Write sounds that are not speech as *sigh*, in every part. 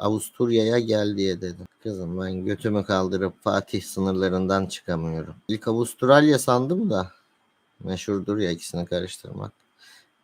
Avusturya'ya gel diye dedi. Kızım ben götümü kaldırıp Fatih sınırlarından çıkamıyorum. İlk Avustralya sandım da meşhurdur ya ikisini karıştırmak.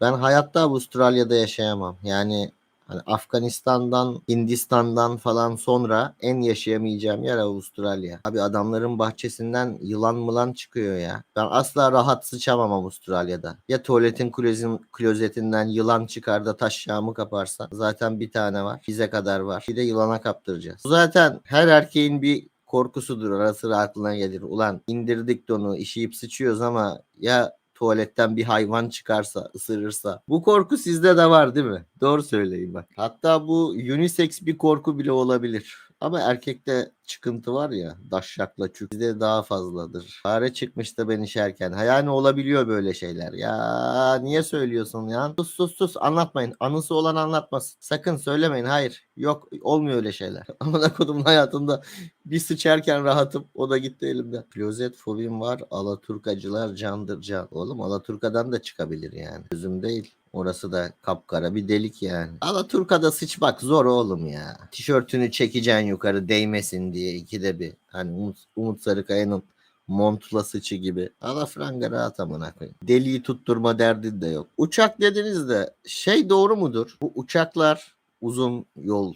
Ben hayatta Avustralya'da yaşayamam. Yani hani Afganistan'dan, Hindistan'dan falan sonra en yaşayamayacağım yer Avustralya. Abi adamların bahçesinden yılan mılan çıkıyor ya. Ben asla rahat sıçamam Avustralya'da. Ya tuvaletin klozin, klozetinden yılan çıkar da taş yağımı kaparsa. Zaten bir tane var. Bize kadar var. Bir de yılana kaptıracağız. Zaten her erkeğin bir korkusudur. Ara sıra aklına gelir. Ulan indirdik donu işeyip sıçıyoruz ama ya tuvaletten bir hayvan çıkarsa, ısırırsa. Bu korku sizde de var değil mi? Doğru söyleyin bak. Hatta bu unisex bir korku bile olabilir. Ama erkekte çıkıntı var ya daşşakla çük bizde daha fazladır. Fare çıkmış da ben işerken. Ha yani olabiliyor böyle şeyler. Ya niye söylüyorsun ya? Sus sus sus anlatmayın. Anısı olan anlatmasın. Sakın söylemeyin. Hayır. Yok olmuyor öyle şeyler. *laughs* Amına kodumun hayatında bir sıçarken rahatım. O da gitti elimden. Klozet fobim var. Alaturkacılar candır can. Oğlum Alaturka'dan da çıkabilir yani. Gözüm değil. Orası da kapkara bir delik yani. Alaturka'da sıçmak zor oğlum ya. Tişörtünü çekeceksin yukarı değmesin diye ikide bir. Hani Umut, Umut Sarıkaya'nın montla sıçı gibi. Alafranga rahat amına koyayım. Deliği tutturma derdin de yok. Uçak dediniz de şey doğru mudur? Bu uçaklar uzun yol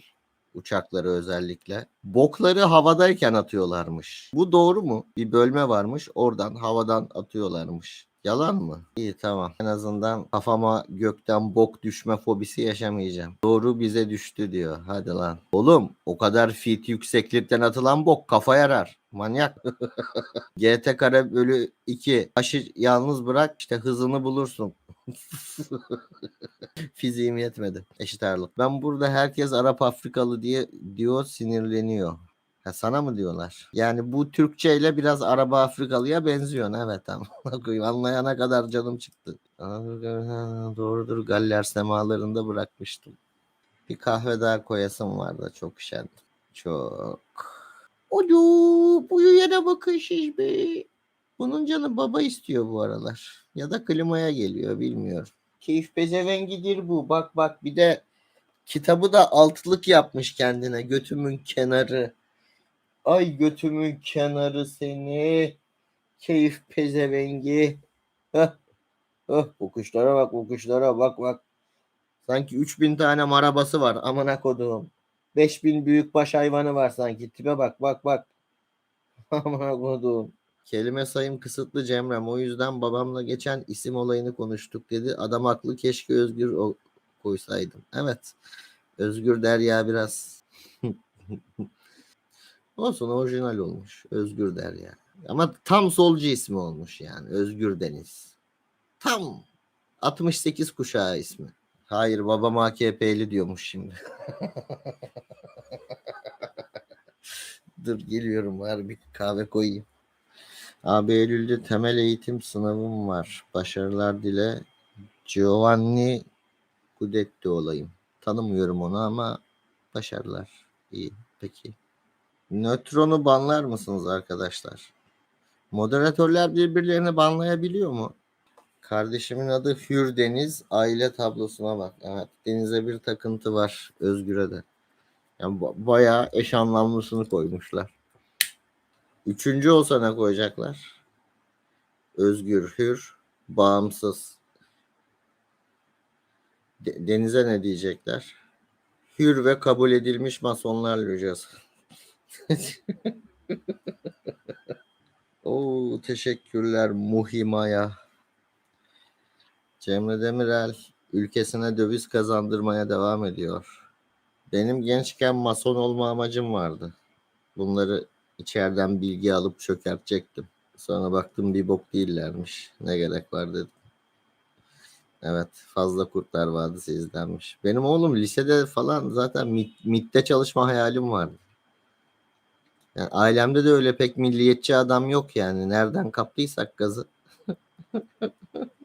uçakları özellikle. Bokları havadayken atıyorlarmış. Bu doğru mu? Bir bölme varmış. Oradan havadan atıyorlarmış. Yalan mı? İyi tamam. En azından kafama gökten bok düşme fobisi yaşamayacağım. Doğru bize düştü diyor. Hadi lan. Oğlum o kadar fit yükseklikten atılan bok kafa yarar. Manyak. *laughs* GT kare bölü 2. Taşı yalnız bırak işte hızını bulursun. *laughs* Fiziğim yetmedi. Eşit ağırlık. Ben burada herkes Arap Afrikalı diye diyor sinirleniyor. Ha, sana mı diyorlar? Yani bu Türkçe ile biraz Araba Afrikalıya benziyor. Evet tamam. Anlayana kadar canım çıktı. *laughs* Doğrudur. Galler semalarında bırakmıştım. Bir kahve daha koyasım var da çok üşendim. Çok. Bu yere bakın şiş be. Bunun canı baba istiyor bu aralar. Ya da klimaya geliyor bilmiyorum. Keyif pezevengidir bu. Bak bak bir de kitabı da altlık yapmış kendine. Götümün kenarı. Ay götümün kenarı seni. Keyif pezevengi. Hah. Hah. Bu kuşlara bak bu kuşlara bak bak. Sanki 3000 tane marabası var. Amına koduğum. 5000 büyükbaş hayvanı var sanki. Tipe bak bak bak. *laughs* Kelime sayım kısıtlı Cemrem. O yüzden babamla geçen isim olayını konuştuk dedi. Adam haklı keşke Özgür o- koysaydım. Evet. Özgür Derya biraz *laughs* olsun orijinal olmuş. Özgür Derya. Ama tam solcu ismi olmuş yani. Özgür Deniz. Tam 68 kuşağı ismi. Hayır babam AKP'li diyormuş şimdi. *laughs* Dur geliyorum var bir kahve koyayım. Abi Eylül'de temel eğitim sınavım var. Başarılar dile. Giovanni Guidetti olayım. Tanımıyorum onu ama başarılar. İyi peki. Nötronu banlar mısınız arkadaşlar? Moderatörler birbirlerini banlayabiliyor mu? Kardeşimin adı Hür Deniz. Aile tablosuna bak. Evet. Deniz'e bir takıntı var. Özgür'e de. Yani ba- bayağı eş anlamlısını koymuşlar. Üçüncü olsa ne koyacaklar? Özgür, hür, bağımsız. De- Deniz'e ne diyecekler? Hür ve kabul edilmiş masonlar locası. *laughs* Oo, teşekkürler Muhima'ya. Cemre Demirel ülkesine döviz kazandırmaya devam ediyor. Benim gençken mason olma amacım vardı. Bunları içeriden bilgi alıp çökertecektim. Sonra baktım bir bok değillermiş. Ne gerek var dedim. Evet fazla kurtlar vardı izlenmiş. Benim oğlum lisede falan zaten MİT, MİT'te çalışma hayalim vardı. Yani ailemde de öyle pek milliyetçi adam yok yani. Nereden kaptıysak gazı. *laughs*